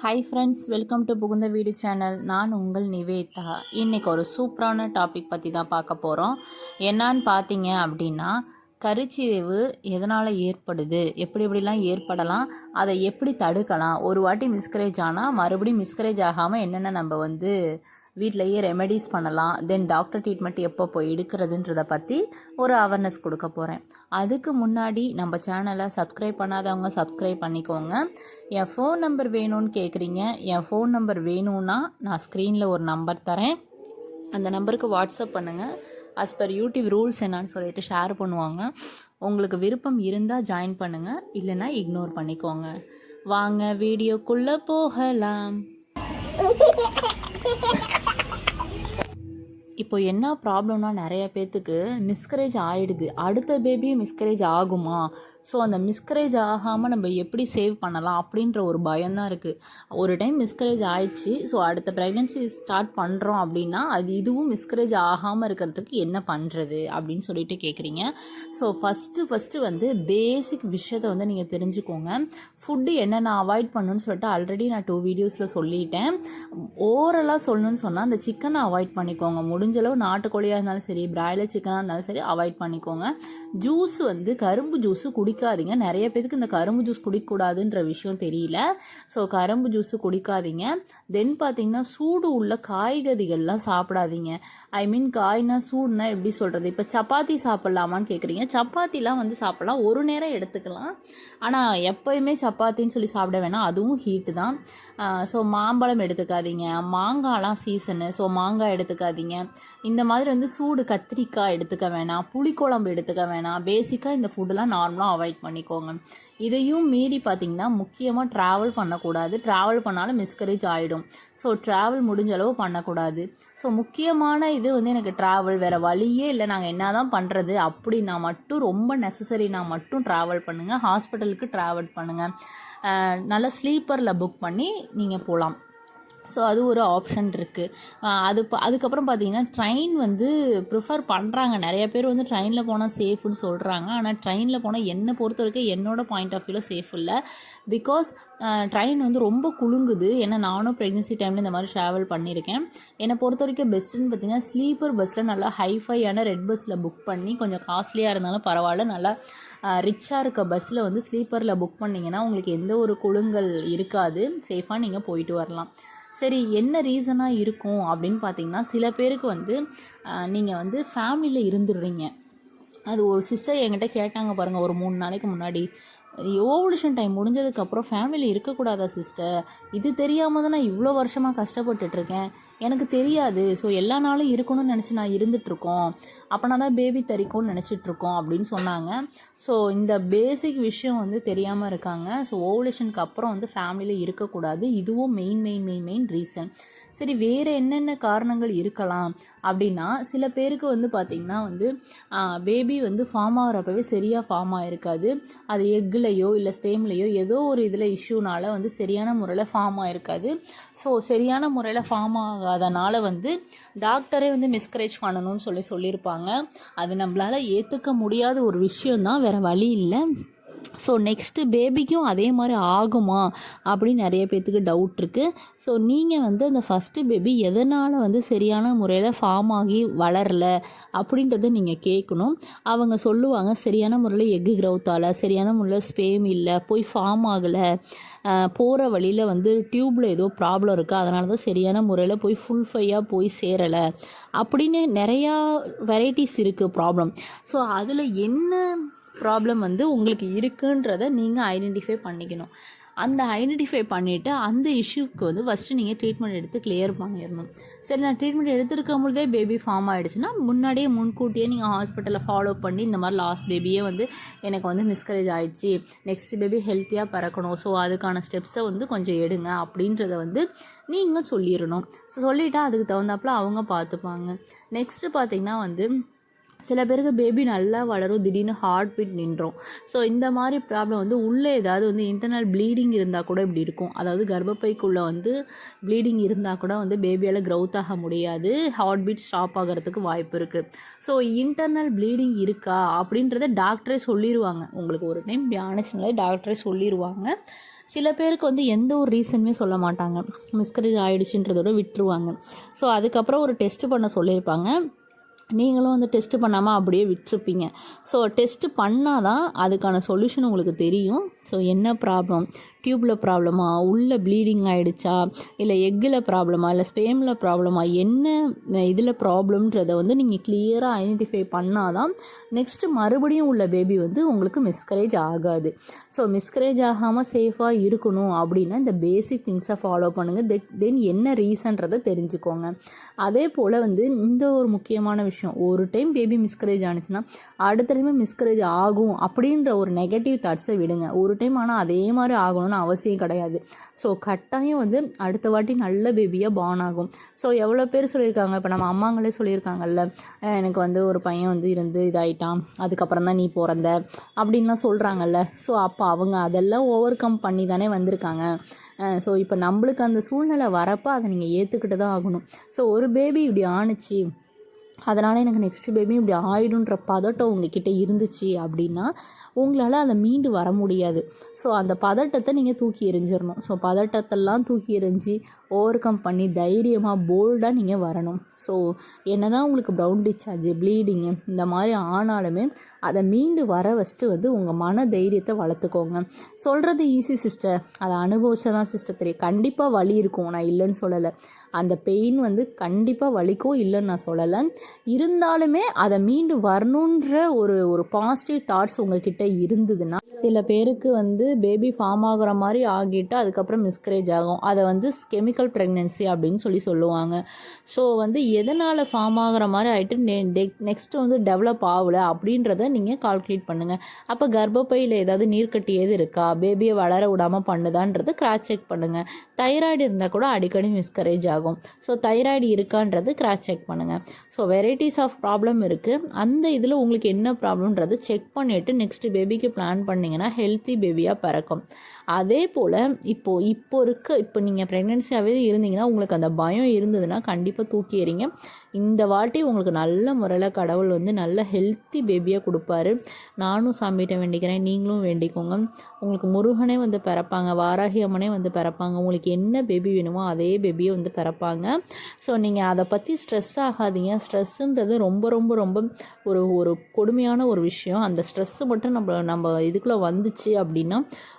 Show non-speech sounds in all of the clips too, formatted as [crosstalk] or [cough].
Hi friends welcome to புகுந்த வீடு channel நான் உங்கள் நிவேதா. இன்றைக்கி ஒரு சூப்பரான டாபிக் பற்றி தான் பார்க்க போகிறோம் என்னான்னு பார்த்தீங்க அப்படின்னா கருச்சிதைவு எதனால் ஏற்படுது? எப்படி எப்படிலாம் ஏற்படலாம்? அதை எப்படி தடுக்கலாம்? ஒரு வாட்டி மிஸ்கரேஜ் ஆனால் மறுபடியும் மிஸ்கரேஜ் ஆகாமல் என்னென்ன நம்ம வந்து வீட்டிலையே ரெமெடிஸ் பண்ணலாம். தென் டாக்டர் ட்ரீட்மெண்ட் எப்போ போய் எடுக்கிறதுன்றத பற்றி ஒரு அவேர்னஸ் கொடுக்க போகிறேன் அதுக்கு முன்னாடி நம்ம சேனலை சப்ஸ்கிரைப் பண்ணாதவங்க சப்ஸ்கிரைப் பண்ணிக்கோங்க. என் ஃபோன் நம்பர் வேணும்னு கேட்குறீங்க என் ஃபோன் நம்பர் வேணும்னா நான் ஸ்க்ரீனில் ஒரு நம்பர் தரேன். அந்த நம்பருக்கு வாட்ஸ்அப் பண்ணுங்கள் அஸ் பர் யூடியூப் ரூல்ஸ் என்னான்னு சொல்லிட்டு ஷேர் பண்ணுவாங்க. உங்களுக்கு விருப்பம் இருந்தால் ஜாயின் பண்ணுங்கள் இல்லைன்னா இக்னோர் பண்ணிக்கோங்க. வாங்க வீடியோக்குள்ளே போகலாம். [laughs] இப்போ என்ன ப்ராப்ளம்னா நிறைய பேர்த்துக்கு மிஸ்கரேஜ் ஆகிடுது அடுத்த பேபியும் மிஸ்கரேஜ் ஆகுமா? ஸோ அந்த மிஸ்கரேஜ் ஆகாமல் நம்ம எப்படி சேவ் பண்ணலாம் அப்படின்ற ஒரு பயம்தான் இருக்குது ஒரு டைம் மிஸ்கரேஜ் ஆயிடுச்சு. ஸோ அடுத்த ப்ரெக்னென்சி ஸ்டார்ட் பண்ணுறோம் அப்படின்னா அது இதுவும் மிஸ்கரேஜ் ஆகாமல் இருக்கிறதுக்கு என்ன பண்ணுறது அப்படின்னு சொல்லிட்டு கேட்குறீங்க ஸோ ஃபஸ்ட்டு ஃபஸ்ட்டு வந்து பேசிக் விஷயத்தை வந்து நீங்கள் தெரிஞ்சுக்கோங்க. ஃபுட்டு என்னென்ன அவாய்ட் பண்ணணும்னு சொல்லிட்டு ஆல்ரெடி நான் டூ வீடியோஸில் சொல்லிட்டேன். ஓரலாக சொல்லணும்னு சொன்னால் அந்த சிக்கனை அவாய்ட் பண்ணிக்கோங்க. முடிஞ்சளவு நாட்டுக்கோழியாக இருந்தாலும் சரி பிராய்லர் சிக்கனாக இருந்தாலும் சரி அவாய்ட் பண்ணிக்கோங்க. ஜூஸ் வந்து கரும்பு ஜூஸு குடிக்காதீங்க. நிறைய பேருக்கு இந்த கரும்பு ஜூஸ் குடிக்கக்கூடாதுன்ற விஷயம் தெரியல. ஸோ கரும்பு ஜூஸு குடிக்காதீங்க. தென் பார்த்தீங்கன்னா சூடு உள்ள காய்கறிகள்லாம் சாப்பிடாதீங்க. ஐ மீன் காய்னா சூடுனா எப்படி சொல்கிறது இப்போ சப்பாத்தி சாப்பிட்லாமான்னு கேட்குறீங்க சப்பாத்திலாம் வந்து சாப்பிட்லாம். ஒரு நேரம் எடுத்துக்கலாம். ஆனால் எப்போயுமே சப்பாத்தின்னு சொல்லி சாப்பிட வேணாம். அதுவும் ஹீட்டு தான். ஸோ மாம்பழம் எடுத்துக்காதீங்க. மாங்காய்லாம் சீசனு ஸோ மாங்காய் எடுத்துக்காதீங்க. இந்த மாதிரி வந்து சூடு கத்திரிக்காய் எடுத்துக்க வேணாம் புளிக்குழம்பு எடுத்துக்க வேணாம். பேசிக்காக இந்த ஃபுட்டெல்லாம் நார்மலாக அவாய்ட் பண்ணிக்கோங்க. இதையும் மீறி பார்த்திங்கன்னா முக்கியமாக ட்ராவல் பண்ணக்கூடாது. ட்ராவல் பண்ணாலும் மிஸ்கரேஜ் ஆகிடும் ஸோ ட்ராவல் முடிஞ்ச அளவு பண்ணக்கூடாது. ஸோ முக்கியமான இது வந்து எனக்கு ட்ராவல் வேறு வழியே இல்லை. நாங்கள் என்ன தான் பண்ணுறது அப்படின்னா மட்டும் ரொம்ப நெசசரினா மட்டும் ட்ராவல் பண்ணுங்கள் ஹாஸ்பிட்டலுக்கு ட்ராவல் பண்ணுங்கள் நல்லா நல்ல ஸ்லீப்பரில் புக் பண்ணி நீங்கள் போகலாம் ஸோ அது ஒரு ஆப்ஷன் இருக்குது அது ப- அதுக்கப்புறம் பார்த்தீங்கன்னா ட்ரெயின் வந்து ப்ரிஃபர் பண்ணுறாங்க நிறைய பேர் வந்து ட்ரெயினில் போனால் சேஃப்னு சொல்கிறாங்க ஆனால் ட்ரெயினில் போனால் என்னை பொறுத்த வரைக்கும் என்னோட பாயிண்ட் ஆஃப் வியூவில் சேஃப் இல்லை. பிகாஸ் ட்ரெயின் வந்து ரொம்ப குலுங்குது. ஏன்னா நானும் ப்ரெக்னென்சி டைமில் இந்த மாதிரி ட்ராவல் பண்ணியிருக்கேன். என்னை பொறுத்த வரைக்கும் பெஸ்ட்டுன்னு பார்த்தீங்கன்னா ஸ்லீப்பர் பஸ்ஸில் நல்லா ஹைஃபையான ரெட் பஸ்ஸில் புக் பண்ணி கொஞ்சம் காஸ்ட்லியாக இருந்தாலும் பரவாயில்ல. நல்லா ரிச்சாக இருக்க பஸ்ஸில் வந்து ஸ்லீப்பரில் புக் பண்ணிங்கன்னா உங்களுக்கு எந்த ஒரு குழுங்கள் இருக்காது. சேஃபாக நீங்கள் போயிட்டு வரலாம். சரி என்ன ரீசனாக இருக்கும் அப்படின்னு பார்த்தீங்கன்னா சில பேருக்கு வந்து நீங்கள் வந்து ஃபேமிலியில் இருந்துடுறீங்க. அது ஒரு சிஸ்டர் என்கிட்ட கேட்டாங்க பாருங்கள் ஒரு மூணு நாளைக்கு முன்னாடி. ஓவலுஷன் டைம் முடிஞ்சதுக்கப்புறம் ஃபேமிலி இருக்கக்கூடாதா சிஸ்டர் இது தெரியாமல் தான் நான் இவ்வளோ வருஷமாக கஷ்டப்பட்டுட்டு இருக்கேன் எனக்கு தெரியாது. ஸோ எல்லா நாளும் இருக்கணும்னு நினச்சி நான் இருந்துகிட்ருக்கோம் அப்போனா தான் பேபி தரிக்கும்னு நினச்சிட்ருக்கோம் அப்படின்னு சொன்னாங்க. ஸோ இந்த பேசிக் விஷயம் வந்து தெரியாமல் இருக்காங்க. ஸோ ஓவலேஷனுக்கு அப்புறம் வந்து ஃபேமிலியில் இருக்கக்கூடாது. இதுவும் main main main main reason சரி வேறு என்னென்ன காரணங்கள் இருக்கலாம்? அப்படின்னா சில பேருக்கு வந்து பார்த்திங்கன்னா வந்து பேபி வந்து ஃபார்ம் ஆகிறப்பவே சரியாக ஃபார்ம் ஆகிருக்காது அது எக்குலையோ இல்லை ஸ்பேம்லேயோ ஏதோ ஒரு இதில் இஷ்யூனால வந்து சரியான முறையில் ஃபார்ம் ஆகிருக்காது ஸோ சரியான முறையில் ஃபார்ம் ஆகாதனால வந்து டாக்டரே வந்து மிஸ்கரேஜ் பண்ணணும்னு சொல்லி சொல்லியிருப்பாங்க. அது நம்மளால் ஏற்றுக்க முடியாத ஒரு விஷயந்தான் வேறு வழி இல்லை. ஸோ நெக்ஸ்ட்டு பேபிக்கும் அதே மாதிரி ஆகுமா அப்படின்னு நிறைய பேர்த்துக்கு டவுட் இருக்குது ஸோ நீங்கள் வந்து அந்த ஃபஸ்ட்டு பேபி எதனால் வந்து சரியான முறையில் ஃபார்ம் ஆகி வளரல அப்படின்றத நீங்கள் கேட்கணும் அவங்க சொல்லுவாங்க சரியான முறையில் எக்கு க்ரௌத்தால் சரியான முறையில் ஸ்பேம் இல்லை போய் ஃபார்ம் ஆகலை. போகிற வழியில் வந்து டியூப்பில் ஏதோ ப்ராப்ளம் இருக்குது அதனால தான் சரியான முறையில் போய் ஃபுல் ஃபையாக போய் சேரலை அப்படின்னு நிறையா வெரைட்டிஸ் இருக்குது ப்ராப்ளம் ஸோ அதில் என்ன ப்ராப்ளம் வந்து உங்களுக்கு இருக்குன்றத நீங்கள் ஐடென்டிஃபை பண்ணிக்கணும். அந்த ஐடென்டிஃபை பண்ணிவிட்டு அந்த இஷ்யூக்கு வந்து ஃபஸ்ட்டு நீங்கள் ட்ரீட்மெண்ட் எடுத்து கிளியர் பண்ணிடணும். சரி நான் ட்ரீட்மெண்ட் எடுத்துருக்கும் பொழுதே பேபி ஃபார்ம் ஆகிடுச்சுன்னா முன்னாடியே முன்கூட்டியே நீங்கள் ஹாஸ்பிட்டலில் ஃபாலோ பண்ணி இந்த மாதிரி லாஸ்ட் பேபியே வந்து எனக்கு வந்து மிஸ்கரேஜ் ஆகிடுச்சு நெக்ஸ்ட் பேபி ஹெல்த்தியாக பறக்கணும். ஸோ அதுக்கான ஸ்டெப்ஸை வந்து கொஞ்சம் எடுங்க அப்படின்றத வந்து நீங்கள் சொல்லிடணும். ஸோ சொல்லிவிட்டா அதுக்கு தகுந்தாப்புல அவங்க பார்த்துப்பாங்க. நெக்ஸ்ட்டு பார்த்தீங்கன்னா வந்து சில பேருக்கு பேபி நல்லா வளரும் திடீர்னு ஹார்ட் பீட் நின்றோம். ஸோ இந்த மாதிரி ப்ராப்ளம் வந்து உள்ளே ஏதாவது வந்து இன்டர்னல் ப்ளீடிங் இருந்தால் கூட இப்படி இருக்கும். அதாவது கர்ப்பப்பைக்குள்ளே வந்து ப்ளீடிங் இருந்தால் கூட வந்து பேபியால் க்ரௌத் ஆக முடியாது. ஹார்ட் பீட் ஸ்டாப் ஆகிறதுக்கு வாய்ப்பு இருக்குது ஸோ இன்டர்னல் ப்ளீடிங் இருக்கா? அப்படின்றத டாக்டரே சொல்லிடுவாங்க உங்களுக்கு ஒரு டைம் ஆனிச்சுனாலே டாக்டரே சொல்லிடுவாங்க சில பேருக்கு வந்து எந்த ஒரு ரீசனுமே சொல்ல மாட்டாங்க. மிஸ்கரேஜ் ஆகிடுச்சுன்றதோட விட்டுருவாங்க. ஸோ அதுக்கப்புறம் ஒரு டெஸ்ட் பண்ண சொல்லியிருப்பாங்க. நீங்களும் வந்து டெஸ்ட்டு பண்ணாமல் அப்படியே விட்டுருப்பீங்க. ஸோ டெஸ்ட்டு பண்ணால் தான் அதுக்கான சொல்யூஷன் உங்களுக்கு தெரியும். ஸோ என்ன ப்ராப்ளம் டியூப்பில் ப்ராப்ளமா உள்ளே ப்ளீடிங் ஆகிடுச்சா இல்லை எக்கில் ப்ராப்ளமா இல்லை ஸ்பேமில் ப்ராப்ளமா என்ன இதில் ப்ராப்ளம்ன்றதை வந்து நீங்கள் கிளியராக ஐடென்டிஃபை பண்ணால் தான் நெக்ஸ்ட்டு மறுபடியும் உள்ள பேபி வந்து உங்களுக்கு மிஸ்கரேஜ் ஆகாது. ஸோ மிஸ்கரேஜ் ஆகாமல் சேஃபாக இருக்கணும் அப்படின்னா இந்த பேசிக் திங்ஸை ஃபாலோ பண்ணுங்கள் தென் என்ன ரீசன்றதை தெரிஞ்சுக்கோங்க. அதே போல் வந்து இந்த ஒரு முக்கியமான விஷயம். ஒரு டைம் பேபி மிஸ்கரேஜ் ஆனிச்சுன்னா அடுத்த டைமே மிஸ்கரேஜ் ஆகும் அப்படின்ற ஒரு நெகட்டிவ் தாட்ஸை விடுங்க. ஒரு டைம் ஆனால் அதே மாதிரி ஆகணும்னு அவசியம் கிடையாது. ஸோ கட்டாயம் வந்து அடுத்த வாட்டி நல்ல பேபியாக பான் ஆகும். ஸோ எவ்வளோ பேர் சொல்லியிருக்காங்க? இப்போ நம்ம அம்மாங்களே சொல்லியிருக்காங்கல்ல எனக்கு வந்து ஒரு பையன் வந்து இருந்து இதாயிட்டான். அதுக்கப்புறம் தான் நீ பிறந்த. அப்படின்லாம் சொல்கிறாங்கல்ல ஸோ அப்போ அவங்க அதெல்லாம் ஓவர் கம் பண்ணி தானே வந்திருக்காங்க ஸோ இப்போ நம்மளுக்கு அந்த சூழ்நிலை வரப்போ அதை நீங்கள் ஏற்றுக்கிட்டு தான் ஆகணும். ஸோ ஒரு பேபி இப்படி ஆணுச்சு அதனால் எனக்கு நெக்ஸ்ட் பேபி இப்படி ஆயிடுன்ற பதட்டம் உங்ககிட்ட இருந்துச்சு அப்படின்னா உங்களால் அதை மீண்டு வர முடியாது. ஸோ அந்த பதட்டத்தை நீங்கள் தூக்கி எறிஞ்சிடணும் ஸோ பதட்டத்தெல்லாம் தூக்கி எறிஞ்சு ஓவர் கம் பண்ணி தைரியமாக போல்டாக நீங்கள் வரணும். ஸோ என்ன தான் உங்களுக்கு ப்ரௌன் டிச்சார்ஜ் ப்ளீடிங்கு இந்த மாதிரி ஆனாலுமே அதை மீண்டு வர வச்சுட்டு வந்து உங்கள் மன தைரியத்தை வளர்த்துக்கோங்க. சொல்கிறது ஈஸி சிஸ்டர் அதை அனுபவிச்சா தான் சிஸ்டர் தெரியும். கண்டிப்பாக வலி இருக்கும். நான் இல்லைன்னு சொல்லலை. அந்த பெயின் வந்து கண்டிப்பாக வலிக்கும் இல்லைன்னு நான் சொல்லலை. இருந்தாலுமே அதை மீண்டு வரணுன்ற ஒரு ஒரு பாசிட்டிவ் தாட்ஸ் உங்ககிட்ட இருந்ததுன்னா சில பேருக்கு வந்து பேபி ஃபார்ம் ஆகுற மாதிரி ஆகிட்டு அதுக்கப்புறம் மிஸ்கரேஜ் ஆகும். அதை வந்து கெமிக்கல் ப்ரெக்னென்சி அப்படின்னு சொல்லி சொல்லுவாங்க. ஸோ வந்து எதனால் ஃபார்ம் ஆகுற மாதிரி ஆகிட்டு நெ நெக்ஸ்ட்டு வந்து டெவலப் ஆகலை அப்படின்றத நீங்கள் கால்குலேட் பண்ணுங்கள் அப்போ கர்ப்பப்பையில் ஏதாவது நீர்க்கட்டி எது இருக்கா? பேபியை வளர விடாமல் பண்ணுதான்றது கிராஸ் செக் பண்ணுங்கள் தைராய்டு இருந்தால் கூட அடிக்கடி மிஸ்கரேஜ் ஆகும். ஸோ தைராய்டு இருக்கான்றது கிராஸ் செக் பண்ணுங்கள் ஸோ வெரைட்டிஸ் ஆஃப் ப்ராப்ளம் இருக்குது அந்த இதில் உங்களுக்கு என்ன ப்ராப்ளம்ன்றது செக் பண்ணிவிட்டு நெக்ஸ்ட் பேபிக்கு பிளான் பண்ணிங்கன்னா ஹெல்த்தி பேபியாக பிறக்கும். அதே போல் இப்போது இப்போ இருக்க இப்போ நீங்கள் ப்ரெக்னென்சியாகவே இருந்தீங்கன்னா உங்களுக்கு அந்த பயம் இருந்ததுன்னா கண்டிப்பாக தூக்கி எறிங்க. இந்த வாட்டி உங்களுக்கு நல்ல முறையில் கடவுள் வந்து நல்ல ஹெல்த்தி பேபியாக கொடுப்பாரு. நானும் சாமிகிட்ட வேண்டிக்கிறேன் நீங்களும் வேண்டிக்கோங்க. உங்களுக்கு முருகனே வந்து பிறப்பாங்க வாராகி அம்மனே வந்து பிறப்பாங்க. உங்களுக்கு என்ன பேபி வேணுமோ அதே பேபியை வந்து பிறப்பாங்க. ஸோ நீங்கள் அதை பற்றி ஸ்ட்ரெஸ் ஆகாதீங்க. ஸ்ட்ரெஸ்ஸுன்றது ரொம்ப ரொம்ப ரொம்ப ஒரு ஒரு கொடுமையான ஒரு விஷயம். அந்த ஸ்ட்ரெஸ்ஸு மட்டும் நம்ம நம்ம இதுக்குள்ளே வந்துச்சு அப்படின்னா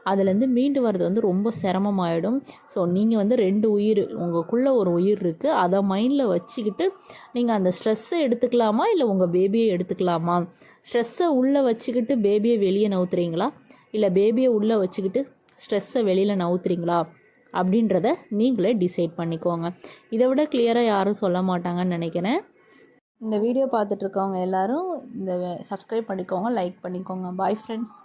அதுலேருந்து மீண்டு வர்றது வந்து ரொம்ப சிரமமாயிடும். ஸோ நீங்கள் வந்து ரெண்டு உயிர் உங்களுக்குள்ளே ஒரு உயிர் இருக்குது அதை மைண்டில் வச்சுக்கிட்டு நீங்கள் அந்த ஸ்ட்ரெஸ்ஸை எடுத்துக்கலாமா? இல்லை உங்கள் பேபியை எடுத்துக்கலாமா? ஸ்ட்ரெஸ்ஸை உள்ளே வச்சுக்கிட்டு பேபியை வெளியே நவுத்துறீங்களா? இல்லை பேபியை உள்ளே வச்சுக்கிட்டு ஸ்ட்ரெஸ்ஸை வெளியில் நவுத்துறீங்களா? அப்படின்றத நீங்களே டிசைட் பண்ணிக்கோங்க. இதை விட கிளியராக யாரும் சொல்ல மாட்டாங்கன்னு நினைக்கிறேன். இந்த வீடியோ பார்த்துட்ருக்கவங்க எல்லோரும் இந்த சப்ஸ்கிரைப் பண்ணிக்கோங்க லைக் பண்ணிக்கோங்க. Bye friends